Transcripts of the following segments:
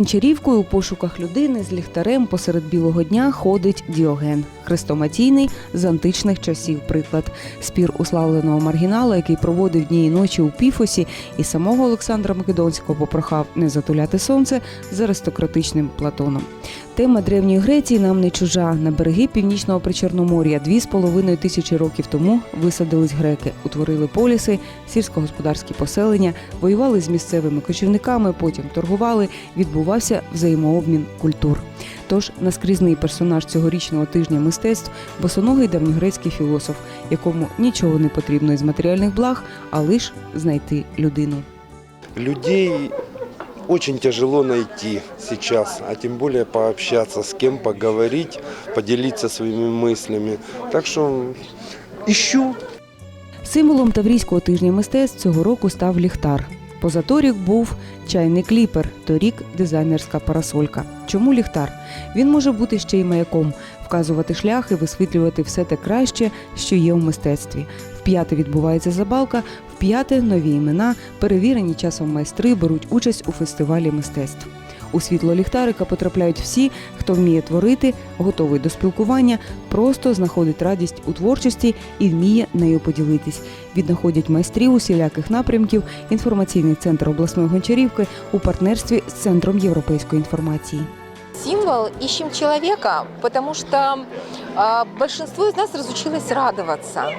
Гончарівкою у пошуках людини з ліхтарем посеред білого дня ходить Діоген, хрестоматійний з античних часів приклад. Спір уславленого маргінала, який проводив дні і ночі у піфосі, і самого Олександра Македонського попрохав не затуляти сонце з аристократичним Платоном. Тема древньої Греції нам не чужа. На береги північного причорномор'я дві з половиною тисячі років тому висадились греки, утворили поліси, сільськогосподарські поселення, воювали з місцевими кочівниками, потім торгували. Відбувався взаємообмін культур. Тож наскрізний персонаж цьогорічного тижня мистецтв босоногий давньогрецький філософ, якому нічого не потрібно із матеріальних благ, а лиш знайти людину. Людей очень тяжело найти сейчас, а тем более пообщаться с кем, поговорить, поделиться своими мыслями. Так что ищу. Символом Таврійського тижня мистецтв цього року став ліхтар. Позаторік був чайний кліпер, торік дизайнерська парасолька. Чому ліхтар? Він може бути ще й маяком, вказувати шлях і висвітлювати все те краще, що є у мистецтві. В п'яте відбувається забавка, п'яте нові імена, перевірені часом майстри беруть участь у фестивалі мистецтв. У світло ліхтарика потрапляють всі, хто вміє творити, готовий до спілкування, просто знаходить радість у творчості і вміє нею поділитись. Віднаходять майстрів усіляких напрямків інформаційний центр обласної гончарівки у партнерстві з центром європейської інформації Символ ищем человека, потому что а, большинство из нас разучилось радоваться.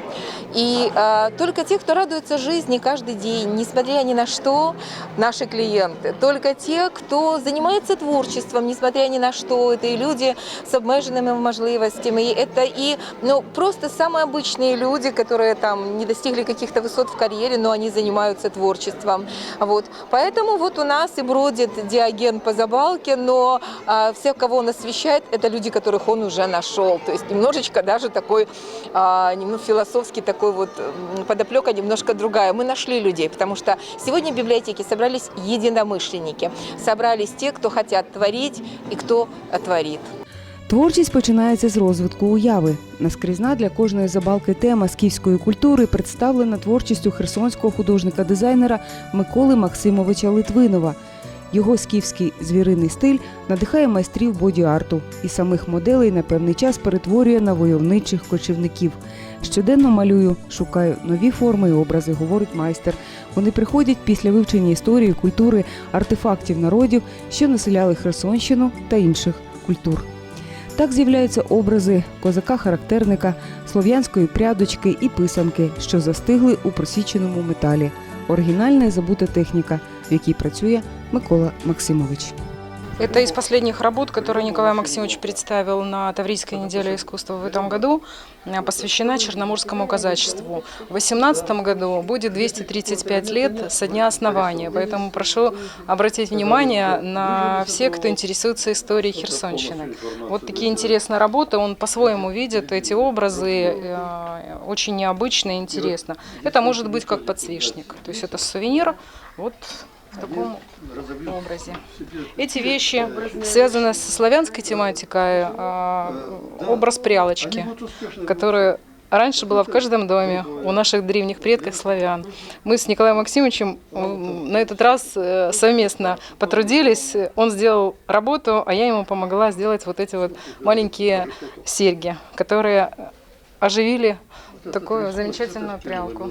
И а, только те, кто радуется жизни каждый день, несмотря ни на что, наши клиенты. Только те, кто занимается творчеством, несмотря ни на что. Это и люди с обмеженными можливостями. И это и ну, просто самые обычные люди, которые там не достигли каких-то высот в карьере, но они занимаются творчеством. Вот. Поэтому вот у нас и бродит Диоген по забалке, но а, все, кого он освещает, это люди, которых он уже нашел. То есть немножечко даже такой, а, немного философский такой вот м, подоплека немножко другая. Мы нашли людей, потому что сегодня в библиотеке собрались единомышленники. Собрались те, кто хотят творить и кто а, творит. Творчість починається з розвитку уяви. Наскрізна для кожної забалки тема скіфської культури представлена творчістю херсонського художника-дизайнера Миколи Максимовича Литвинова. Його скіфський звіриний стиль надихає майстрів боді-арту і самих моделей на певний час перетворює на войовничих кочівників. Щоденно малюю, шукаю нові форми і образи, говорить майстер. Вони приходять після вивчення історії, культури, артефактів народів, що населяли Херсонщину та інших культур. Так з'являються образи козака-характерника, слов'янської прядочки і писанки, що застигли у просіченому металі. Оригінальна і забута техніка, в якій працює Микола Максимович. Это из последних работ, которые Николай Максимович представил на Таврийской неделе искусства в этом году, э, посвящена Черноморскому казачеству. В 2018 году будет 235 лет со дня основания, поэтому прошу обратить внимание на всех, кто интересуется историей Херсонщины. Вот такие интересные работы, он по-своему видит эти образы, э, очень необычно и интересно. Это может быть как подсвечник, то есть это сувенир, вот в таком образе. Эти вещи связаны со славянской тематикой. а, Образ прялочки, который раньше была в каждом доме у наших древних предков славян. Мы с Николаем Максимовичем на этот раз э, совместно потрудились. Он сделал работу, а я ему помогла сделать вот эти вот маленькие серьги, которые оживили такую замечательную прялку.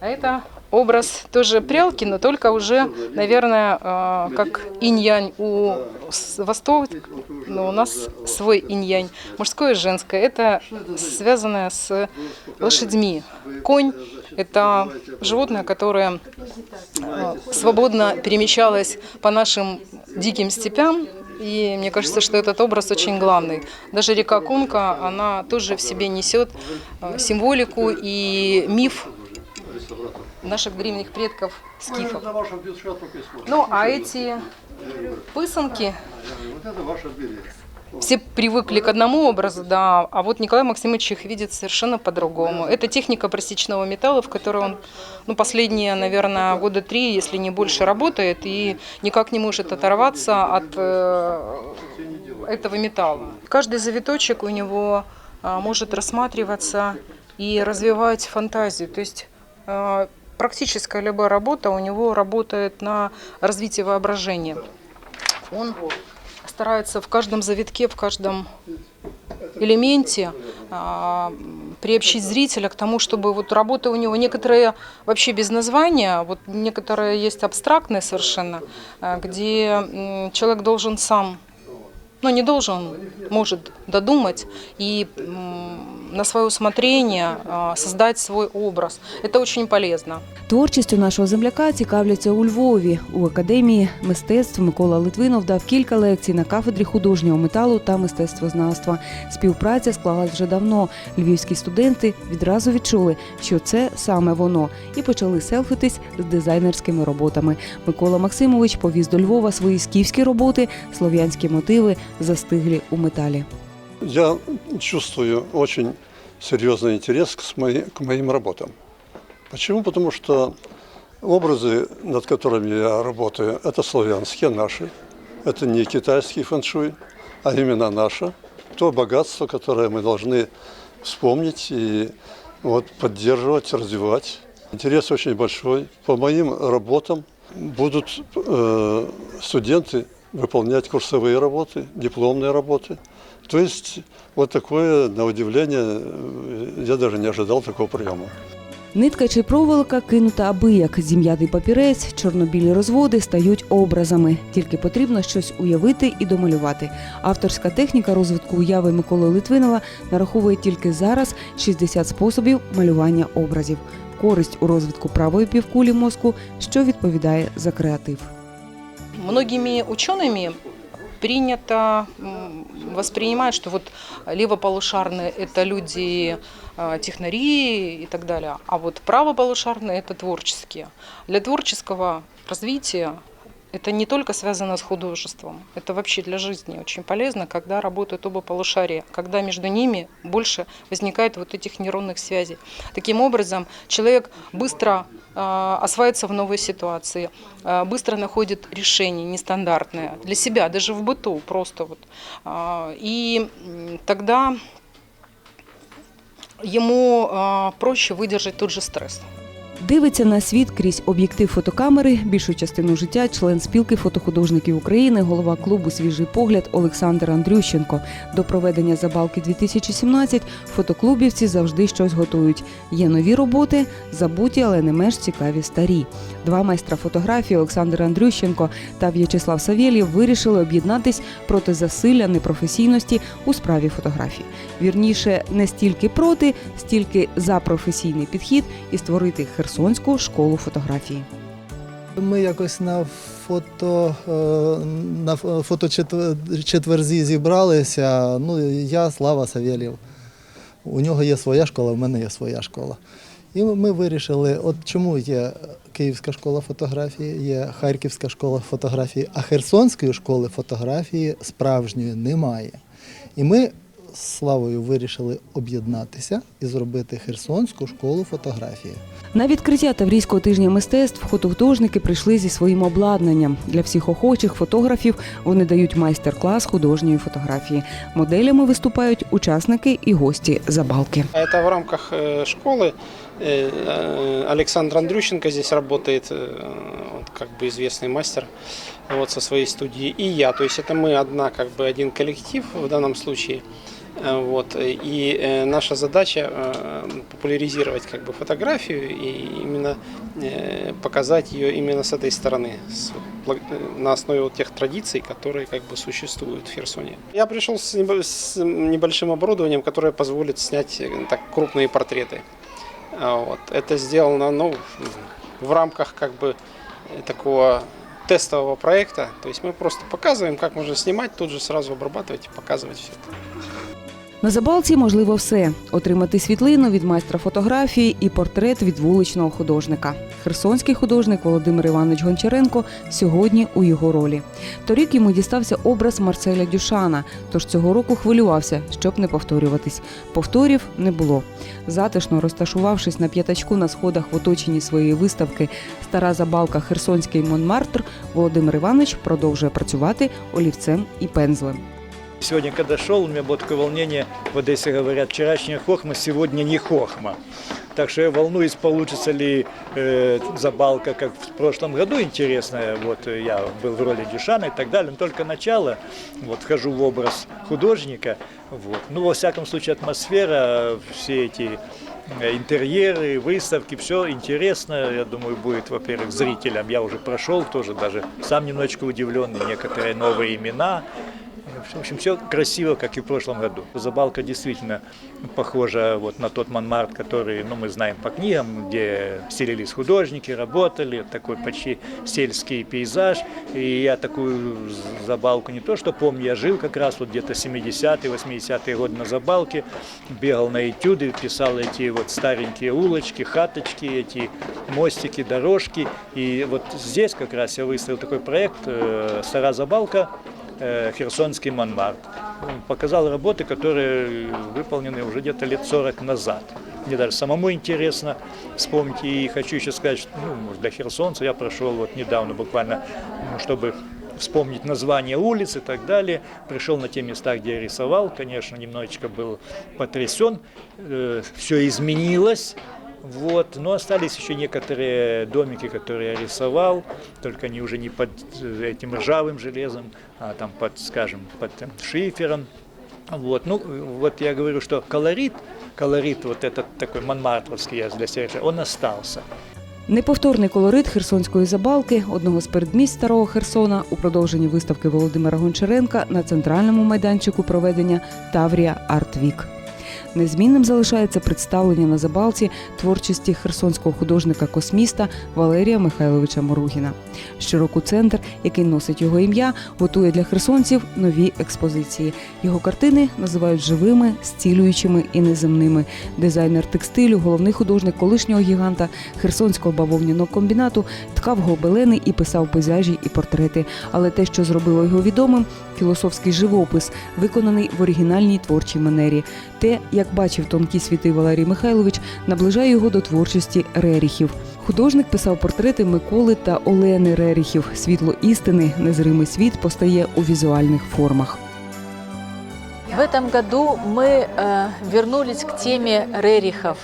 А это образ тоже прялки, но только уже, наверное, э, как инь-янь у с- Восток, но у нас свой инь-янь, мужское и женское. Это связанное с лошадьми. Конь – это животное, которое э, свободно перемещалось по нашим диким степям, и мне кажется, что этот образ очень главный. Даже река Кунка, она тоже в себе несет э, символику и миф наших древних предков скифов. Ну, а эти пысанки, все привыкли к одному образу, да, а вот Николай Максимович их видит совершенно по-другому. Это техника просечного металла, в которой он ну, последние, наверное, года три, если не больше, работает и никак не может оторваться от э, этого металла. Каждый завиточек у него а, может рассматриваться и развивать фантазию. То есть а, практическая любая работа у него работает на развитие воображения. он старается в каждом завитке, в каждом элементе а, м, приобщить зрителя к тому, чтобы вот работы у него некоторые вообще без названия, вот некоторые есть абстрактные совершенно, а, где м, человек должен сам, ну не должен, может додумать и м, на свое усмотрение а, создать свой образ. Это очень полезно. Творчістю нашого земляка цікавляться у Львові. У академії мистецтв Микола Литвинов дав кілька лекцій на кафедрі художнього металу та мистецтвознавства. Співпраця склалась вже давно. Львівські студенти відразу відчули, що це саме воно, і почали селфитись з дизайнерськими роботами. Микола Максимович повіз до Львова свої скіфські роботи, слов'янські мотиви застиглі у металі. Я чувствую очень серьезный интерес к, с мои- к моим работам. Почему? Потому что образы, над которыми я работаю, это славянские, наши. Это не китайский фэншуй, а именно наше. То богатство, которое мы должны вспомнить и вот, поддерживать, развивать. Интерес очень большой. По моим работам будут э, студенты выполнять курсовые работы, дипломные работы. то есть вот такое, на удивление, я даже не ожидал такого приема. Нитка чи проволока кинута аби як зім'ятий папірець, чорнобілі розводи стають образами. Тільки потрібно щось уявити і домалювати. Авторська техніка розвитку уяви Миколи Литвинова нараховує тільки зараз 60 способів малювання образів. Користь у розвитку правої півкулі мозку, що відповідає за креатив. Многими учеными принято воспринимать, что вот левополушарные – это люди а, технари и так далее, а вот правополушарные – это творческие. Для творческого развития это не только связано с художеством, это вообще для жизни очень полезно, когда работают оба полушария, когда между ними больше возникает вот этих нейронных связей. Таким образом, человек быстро осваивается в новой ситуации, а, быстро находит решение нестандартное для себя, даже в быту просто вот. А, И м, тогда ему а, проще выдержать тот же стресс. Дивиться на світ крізь об'єктив фотокамери. Більшу частину життя член спілки фотохудожників України, голова клубу Свіжий погляд Олександр Андрющенко. До проведення забалки 2017 фотоклубівці завжди щось готують. Є нові роботи, забуті, але не менш цікаві старі. Два майстра фотографії Олександр Андрющенко та В'ячеслав Савєлєв вирішили об'єднатись проти засилля непрофесійності у справі фотографії. Вірніше, не стільки проти, стільки за професійний підхід і створити Херсонську школу фотографії. Ми якось на фото е, на фоточетверзі зібралися. Ну, я Слава Савєлєв. У нього є своя школа, в мене є своя школа. І ми вирішили, от чому є Київська школа фотографії, є Харківська школа фотографії, а Херсонської школи фотографії справжньої немає. І ми з Славою вирішили об'єднатися і зробити Херсонську школу фотографії. На відкриття Таврійського тижня мистецтв фотохудожники прийшли зі своїм обладнанням. Для всіх охочих фотографів вони дають майстер-клас художньої фотографії. Моделями виступають учасники і гості забалки. Это в рамках э, школы. Э, э, Александр Андрющенко здесь работает, э, вот как бы известный мастер вот, со своей студией, и я. То есть это мы одна, как бы один коллектив в данном случае. Э, Вот, и э, наша задача э, популяризировать как бы фотографию и именно э, показать ее именно с этой стороны, э, на основе вот тех традиций, которые как бы существуют в Херсоне. Я пришел с небо- с небольшим оборудованием, которое позволит снять э, так крупные портреты. А Вот. Это сделано ну, в рамках как бы э, такого тестового проекта. То есть мы просто показываем, как можно снимать, тут же сразу обрабатывать и показывать все это. На забалці можливо все: отримати світлину від майстра фотографії і портрет від вуличного художника. Херсонський художник Володимир Іванович Гончаренко сьогодні у його ролі. Торік йому дістався образ Марселя Дюшана, тож цього року хвилювався, щоб не повторюватись. Повторів не було. Затишно розташувавшись на п'ятачку на сходах в оточенні своєї виставки Стара забалка Херсонський Монмартр, Володимир Іванович продовжує працювати олівцем і пензлем. Сегодня, когда шел, у меня было такое волнение, в Одессе говорят, вчерашняя хохма, сегодня не хохма. Так что я волнуюсь, получится ли э, забалка, как в прошлом году, интересная. Вот э, я был в роли Дюшана и так далее. Но только начало, вот вхожу в образ художника. Вот. Ну, во всяком случае, атмосфера, все эти э, интерьеры, выставки, все интересно, я думаю, будет, во-первых, зрителям. Я уже прошел тоже, даже сам немножечко удивленный, некоторые новые имена. В общем, все красиво, как и в прошлом году. Забалка действительно похожа вот на тот Монмарт, который, ну, мы знаем по книгам, где селились художники, работали, такой почти сельский пейзаж. И я такую забалку не то, что помню, я жил как раз вот где-то 70-е, 80-е годы на забалке, бегал на этюды, писал эти вот старенькие улочки, хаточки, эти мостики, дорожки. И вот здесь как раз я выставил такой проект э, «Стара забалка», Херсонский Монмарт. Он Показал работы, которые выполнены уже где-то лет 40 назад. Мне даже самому интересно вспомнить. И хочу еще сказать, что ну, может, для херсонца я прошел вот недавно буквально, ну, чтобы вспомнить название улиц и так далее. Пришел на те места, где я рисовал. Конечно, немножечко был потрясен. все изменилось. Вот. Но остались еще некоторые домики, которые я рисовал, только они уже не под э, этим ржавым железом, а там под, скажем, под э, шифером. Вот. Ну, вот я говорю, что колорит, колорит вот этот такой монмартровский, я для себя, он остался. Неповторний колорит херсонської забалки, одного з передмість старого Херсона, у продовженні виставки Володимира Гончаренка на центральному майданчику проведення Таврія Арт-Вік. Незмінним залишається представлення на забалці творчості херсонського художника-косміста Валерія Михайловича Моругіна. Щороку центр, який носить його ім'я, готує для херсонців нові експозиції. Його картини називають живими, зцілюючими і неземними. Дизайнер текстилю, головний художник колишнього гіганта Херсонського бавовняного комбінату, ткав гобелени і писав пейзажі і портрети. Але те, що зробило його відомим, філософський живопис, виконаний в оригінальній творчій манері. Те, як бачив тонкі світи Валерій Михайлович, наближає його до творчості Реріхів. Художник писав портрети Миколи та Олени Реріхів. Світло істини, незримий світ постає у візуальних формах. В этом году мы э, вернулись к теме Рерихов,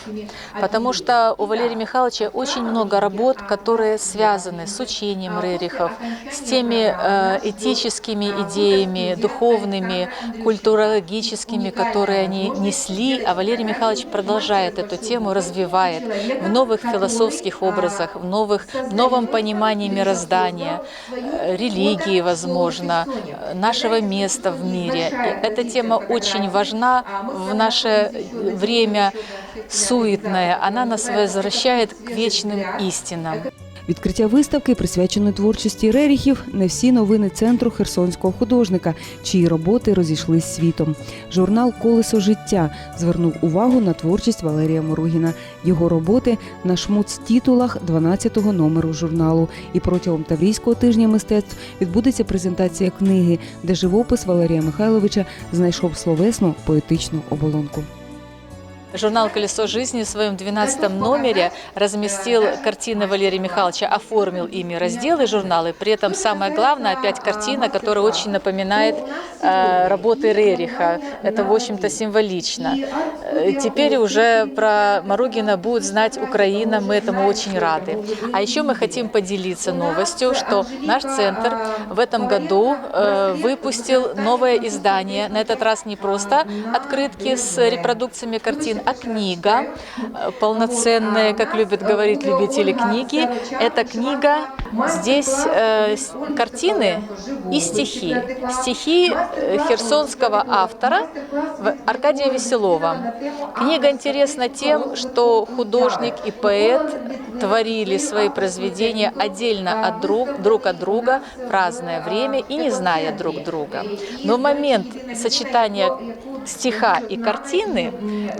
потому что у Валерия Михайловича очень много работ, которые связаны с учением Рерихов, с теми э, этическими идеями, духовными, культурологическими, которые они несли, а Валерий Михайлович продолжает эту тему, развивает в новых философских образах, в, новых, в новом понимании мироздания, э, религии, возможно, э, нашего места в мире. И эта тема очень важна в наше время суетное. Она нас возвращает к вечным истинам. Відкриття виставки присвячено творчості Реріхів не всі новини центру херсонського художника, чиї роботи розійшлись світом. Журнал Колесо життя звернув увагу на творчість Валерія Моругіна. Його роботи на шмуц-титулах 12-го номеру журналу. І протягом Таврійського тижня мистецтв відбудеться презентація книги, де живопис Валерія Михайловича знайшов словесну поетичну оболонку. Журнал «Колесо жизни» в своем 12 номере разместил картины Валерия Михайловича, оформил ими разделы журнала. При этом самое главное, опять картина, которая очень напоминает э, работы Рериха. Это, в общем-то, символично. Э, Теперь уже про Маругина будет знать Украина, мы этому очень рады. А еще мы хотим поделиться новостью, что наш центр в этом году э, выпустил новое издание. На этот раз не просто открытки с репродукциями картин, а книга э, полноценная, как любят говорить любители книги. Эта книга, здесь э, картины и стихи. Стихи э, херсонского автора Аркадия Веселова. Книга интересна тем, что художник и поэт творили свои произведения отдельно от друг, друг от друга в разное время и не зная друг друга. Но момент сочетания стиха и картины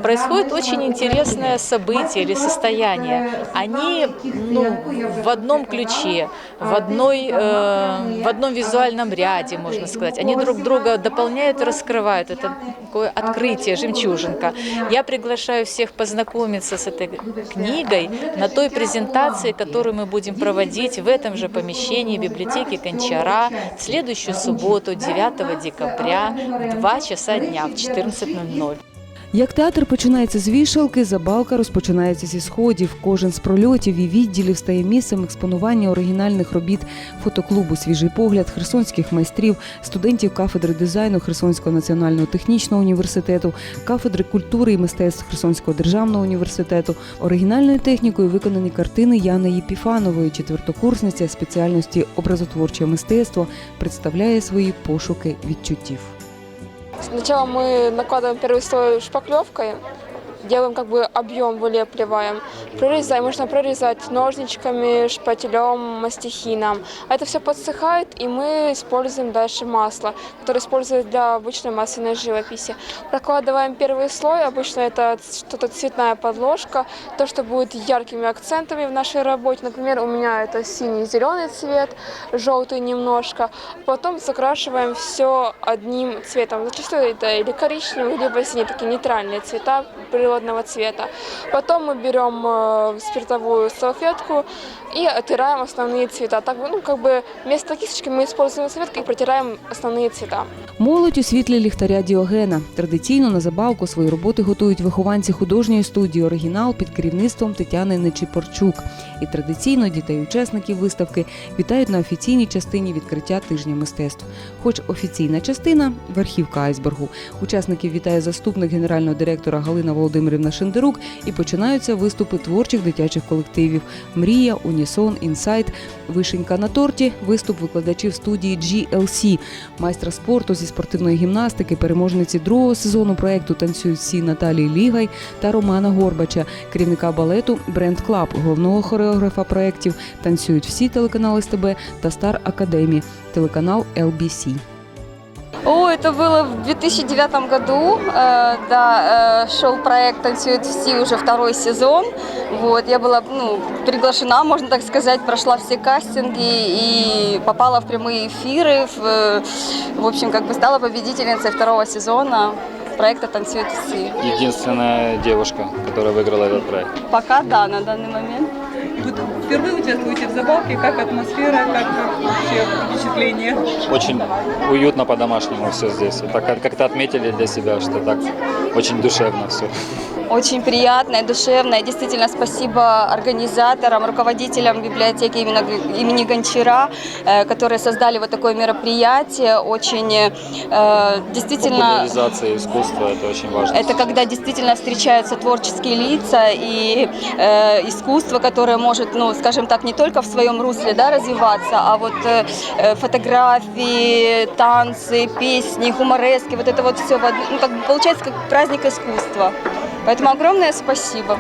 происходит очень интересное событие или состояние. Они ну, в одном ключе, в, одной, э, в одном визуальном ряде, можно сказать. Они друг друга дополняют и раскрывают. Это такое открытие, жемчужинка. Я приглашаю всех познакомиться с этой книгой на той презентации, которую мы будем проводить в этом же помещении библиотеки Кончара в следующую субботу, 9 декабря, в 2 часа дня, в 14.00. Як театр починається з вішалки, забалка розпочинається зі сходів. Кожен з прольотів і відділів стає місцем експонування оригінальних робіт фотоклубу Свіжий погляд херсонських майстрів, студентів кафедри дизайну Херсонського національного технічного університету, кафедри культури і мистецтв Херсонського державного університету. Оригінальною технікою виконані картини Яни Єпіфанової, четвертокурсниця спеціальності образотворче мистецтво, представляє свої пошуки відчуттів. Сначала мы накладываем первый слой шпаклевкой, делаем как бы объем, вылепливаем. Прорезаем, можно прорезать ножничками, шпателем, мастихином. Это все подсыхает, и мы используем дальше масло, которое используют для обычной масляной живописи. Прокладываем первый слой, обычно это что-то цветная подложка, то, что будет яркими акцентами в нашей работе. Например, у меня это синий, зеленый цвет, желтый немножко. Потом закрашиваем все одним цветом. Зачастую это или коричневый, либо синий, такие нейтральные цвета природного цвета. Потом мы берем э, спиртовую салфетку и оттираем основные цвета. Так, ну, как бы вместо кисточки мы используем салфетку и протираем основные цвета. Молодь у світлі ліхтаря Діогена. Традиційно на забавку свої роботи готують вихованці художньої студії Оригінал під керівництвом Тетяни Нечипорчук. І традиційно дітей-учасників виставки вітають на офіційній частині відкриття тижня мистецтв. Хоч офіційна частина верхівка айсбергу. Учасників вітає заступник генерального директора Галина Володимирівна Шендерук і починаються виступи творчих дитячих колективів Мрія, Унісон, Інсайт, Вишенька на торті, виступ викладачів студії GLC, майстра спорту зі спортивної гімнастики, переможниці другого сезону проекту Танцюють всі Наталії Лігай та Романа Горбача, керівника балету Бренд Клаб, головного хореографа проєктів Танцюють всі телеканали СТБ та Стар Академі, телеканал LBC. О, это было в 2009 году, э, да, э, шел проект «Танцуют все» уже второй сезон, вот, я была, ну, приглашена, можно так сказать, прошла все кастинги и попала в прямые эфиры, в, э, в общем, как бы стала победительницей второго сезона проекта «Танцуют все». единственная девушка, которая выиграла этот проект. Пока да, на данный момент. Впервые участвуете в забавке, как атмосфера, как вообще впечатление? Очень уютно по-домашнему все здесь. Это как-то отметили для себя, что так очень душевно все. Очень приятно и душевно. И действительно спасибо организаторам, руководителям библиотеки именно имени Гончара, э, которые создали вот такое мероприятие. Очень э, действительно... Популяризация искусства это очень важно. Это когда действительно встречаются творческие лица и э, искусство, которое может, ну, скажем так, не только в своем русле да, развиваться, а вот фотографии, танцы, песни, хуморески, вот это вот все, ну, как бы получается как праздник искусства. Поэтому огромное спасибо.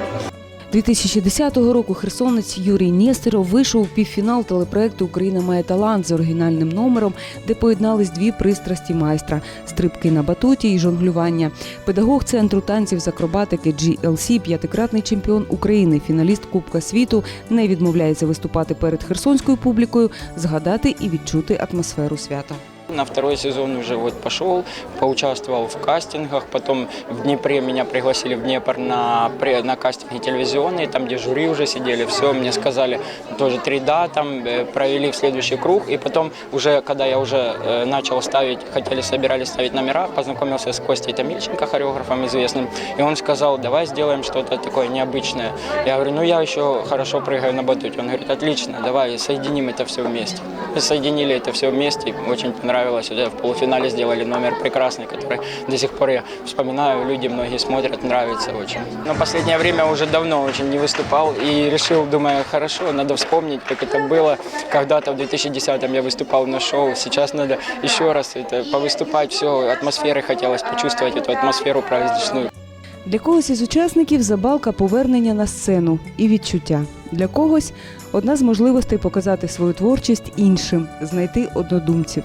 2010 року херсонець Юрій Нєстеров вийшов у півфінал телепроекту Україна має талант з оригінальним номером, де поєднались дві пристрасті майстра стрибки на батуті і жонглювання. Педагог центру танців з акробатики GLC, п'ятикратний чемпіон України, фіналіст Кубка світу, не відмовляється виступати перед херсонською публікою, згадати і відчути атмосферу свята. На второй сезон уже вот пошел, поучаствовал в кастингах, потом в Днепре меня пригласили в Днепр на, на кастинги телевизионные, там где жюри уже сидели, все, мне сказали тоже три да, там э, провели в следующий круг, и потом уже, когда я уже э, начал ставить, хотели, собирались ставить номера, познакомился с Костей Томильченко, хореографом известным, и он сказал, давай сделаем что-то такое необычное. Я говорю, ну я еще хорошо прыгаю на батуте. Он говорит, отлично, давай соединим это все вместе. Мы соединили это все вместе, и очень понравилось. Вот В полуфинале сделали номер прекрасный, который до сих пор я вспоминаю, люди многие смотрят, нравится очень. Но последнее время уже давно очень не выступал и решил, думаю, хорошо, надо вспомнить, как это было. Когда-то в 2010-м я выступал на шоу, сейчас надо еще раз это повыступать, все, атмосферы хотелось почувствовать эту атмосферу праздничную. Для когось із учасників забалка повернення на сцену і відчуття. Для когось одна з можливостей показати свою творчість іншим, знайти однодумців.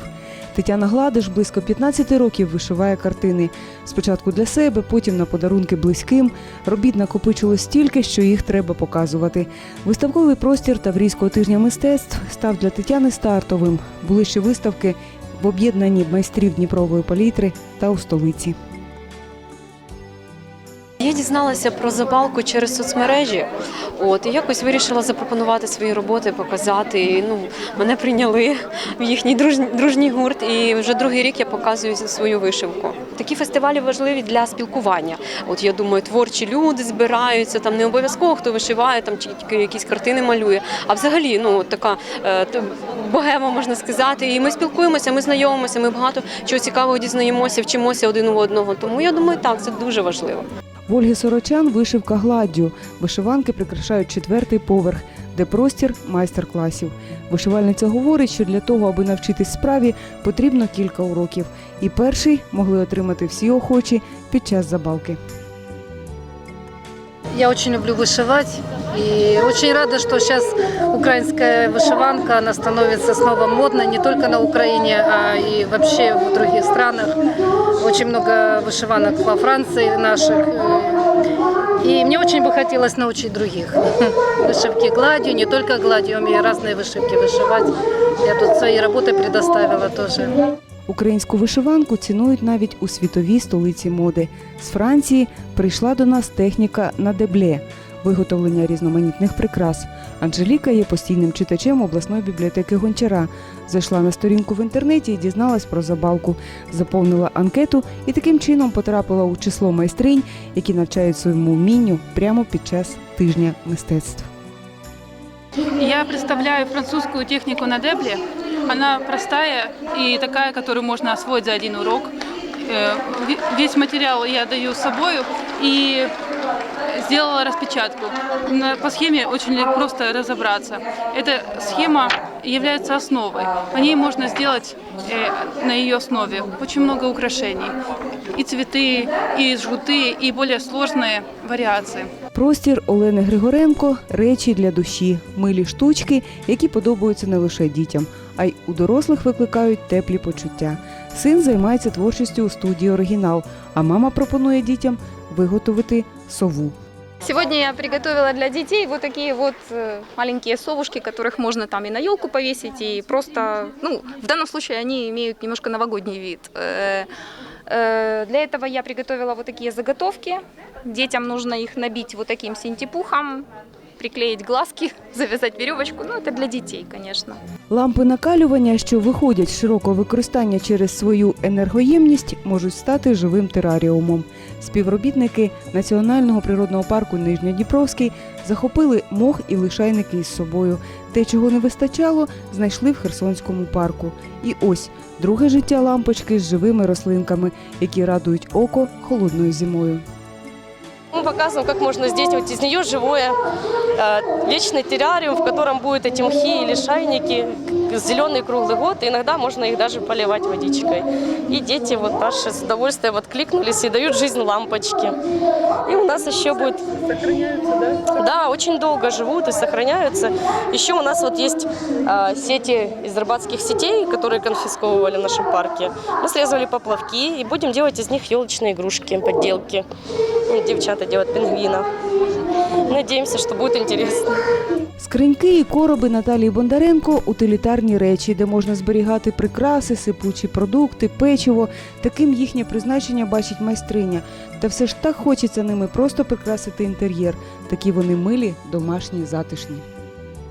Тетяна Гладиш близько 15 років вишиває картини. Спочатку для себе, потім на подарунки близьким. Робіт накопичилось стільки, що їх треба показувати. Виставковий простір Таврійського тижня мистецтв став для Тетяни стартовим. Були ще виставки в об'єднанні майстрів Дніпрової палітри та у столиці. Я дізналася про забалку через соцмережі. От і якось вирішила запропонувати свої роботи, показати. І, ну, мене прийняли в їхній дружній, дружній гурт, і вже другий рік я показую свою вишивку. Такі фестивалі важливі для спілкування. От я думаю, творчі люди збираються, там не обов'язково хто вишиває, там чи якісь картини малює. А взагалі, ну от така е, богема можна сказати. І ми спілкуємося, ми знайомимося, ми багато чого цікавого дізнаємося, вчимося один у одного. Тому я думаю, так це дуже важливо. В Ольги Сорочан вишивка гладдю. Вишиванки прикрашають четвертий поверх, де простір майстер-класів. Вишивальниця говорить, що для того, аби навчитись справі, потрібно кілька уроків. І перший могли отримати всі охочі під час забавки. Я очень люблю вышивать и очень рада, что сейчас украинская вышиванка, она становится снова модной не только на Украине, а и вообще в других странах. Очень много вышиванок во Франции наших. И мне очень бы хотелось научить других вышивки гладью, не только гладью, я умею разные вышивки вышивать. Я тут свои работы предоставила тоже. Українську вишиванку цінують навіть у світовій столиці моди. З Франції прийшла до нас техніка на дебле виготовлення різноманітних прикрас. Анжеліка є постійним читачем обласної бібліотеки Гончара. Зайшла на сторінку в інтернеті і дізналась про забавку, заповнила анкету і таким чином потрапила у число майстринь, які навчають своєму вмінню прямо під час тижня мистецтв. Я представляю французскую технику на дебле. Она простая и такая, которую можно освоить за один урок. Ве- Весь материал я даю с собой и сделала распечатку. На- По схеме очень ле- просто разобраться. Эта схема является основой. По ней можно сделать э, на ее основе очень много украшений. И цветы, и жгуты, и более сложные вариации. Простір Олени Григоренко речі для душі, милі штучки, які подобаються не лише дітям, а й у дорослих викликають теплі почуття. Син займається творчістю у студії оригінал, а мама пропонує дітям виготовити сову. Сегодня я приготовила для детей вот такие вот э, маленькие совушки, которых можно там и на елку повесить, и просто, ну, в данном случае они имеют немножко новогодний вид. Э, э, Для этого я приготовила вот такие заготовки. Детям нужно их набить вот таким синтепухом, приклеить глазки, завязать веревочку. Ну, это для детей, конечно. Лампи накалювання, що виходять з широкого використання через свою енергоємність, можуть стати живим тераріумом. Співробітники Національного природного парку Нижньодніпровський захопили мох і лишайники із собою. Те, чого не вистачало, знайшли в Херсонському парку. І ось друге життя лампочки з живими рослинками, які радують око холодною зимою. Мы показываем, как можно сделать вот из нее живое, э, вечный террариум, в котором будут эти мхи или шайники, Зеленый круглый год, и иногда можно их даже поливать водичкой. И дети вот наши с удовольствием откликнулись и дают жизнь лампочке. И у нас еще будет... Сохраняются, да? Да, очень долго живут и сохраняются. Еще у нас вот есть э, сети из рыбацких сетей, которые конфисковывали в нашем парке. Мы срезали поплавки и будем делать из них елочные игрушки, подделки. Девчата делают пингвинов. Надеемся, що буде інтересно. Скриньки і короби Наталії Бондаренко утилітарні речі, де можна зберігати прикраси, сипучі продукти, печиво. Таким їхнє призначення бачить майстриня. Та все ж так хочеться ними просто прикрасити інтер'єр. Такі вони милі, домашні, затишні.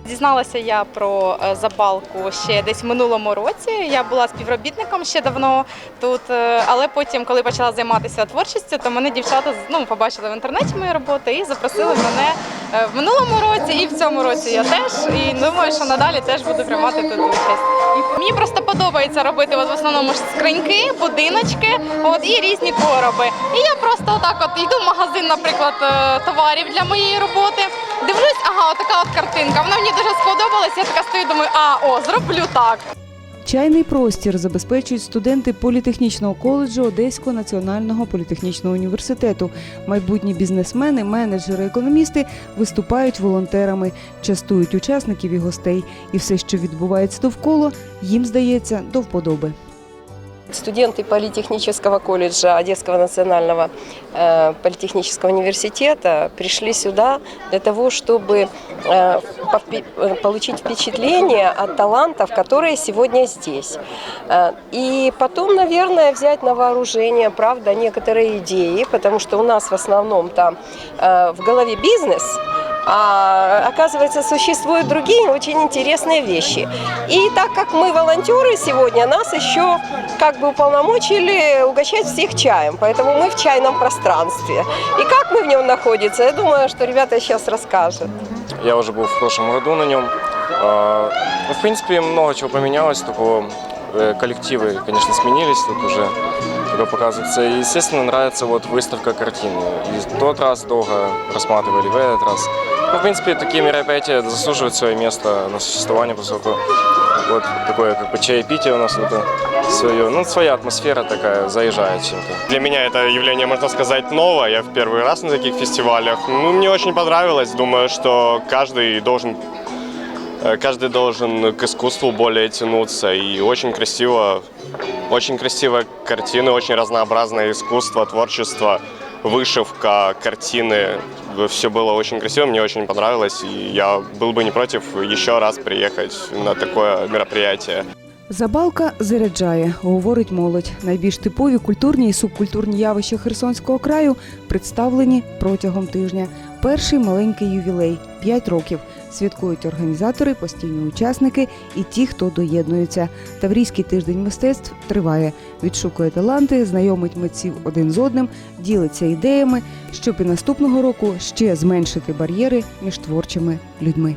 Дізналася я про е, забалку ще десь в минулому році. Я була співробітником ще давно тут, е, але потім, коли почала займатися творчістю, то мене дівчата ну, побачили в інтернеті мої роботи і запросили мене в минулому році і в цьому році я теж. І думаю, що надалі теж буду приймати тут участь. Мені просто подобається робити от в основному ж скриньки, будиночки, от і різні короби. І я просто отак от йду в магазин, наприклад, е, товарів для моєї роботи. Дивлюсь, ага, отака от картинка. Вона мені дуже сподобалась. Я така стою, думаю, а о, зроблю так. Чайний простір забезпечують студенти політехнічного коледжу Одеського національного політехнічного університету. Майбутні бізнесмени, менеджери, економісти виступають волонтерами, частують учасників і гостей. І все, що відбувається довкола, їм здається до вподоби. Студенты политехнического колледжа Одесского национального э, политехнического университета пришли сюда для того, чтобы э, э, получить впечатление от талантов, которые сегодня здесь. И потом, наверное, взять на вооружение, правда, некоторые идеи, потому что у нас в основном там в голове бизнес, а оказывается, существуют другие очень интересные вещи. И так как мы волонтеры сегодня, нас еще как бы уполномочили угощать всех чаем. Поэтому мы в чайном пространстве. И как мы в нем находимся, я думаю, что ребята сейчас расскажут. Я уже был в прошлом году на нем. А, Ну, в принципе, много чего поменялось, только э, коллективы, конечно, сменились тут уже, когда показывается. И, естественно, нравится вот выставка картин. И в тот раз долго рассматривали, в этот раз. Ну, в принципе, такие мероприятия заслуживают свое место на существование, поскольку вот такое как бы чаепитие у нас это свое, ну, своя атмосфера такая заезжает чем-то. Для меня это явление, можно сказать, новое. Я в первый раз на таких фестивалях. Ну, мне очень понравилось. Думаю, что каждый должен э, каждый должен к искусству более тянуться. И очень красиво, очень красивые картины, очень разнообразное искусство, творчество, вышивка, картины. Все было очень красиво, мне очень понравилось. И я был бы не против еще раз приехать на такое мероприятие. Забалка заряджає, говорить молодь. Найбільш типові культурні і субкультурні явища Херсонського краю представлені протягом тижня. Перший маленький ювілей 5 років. Святкують організатори, постійні учасники і ті, хто доєднується. Таврійський тиждень мистецтв триває. Відшукує таланти, знайомить митців один з одним, ділиться ідеями, щоб і наступного року ще зменшити бар'єри між творчими людьми.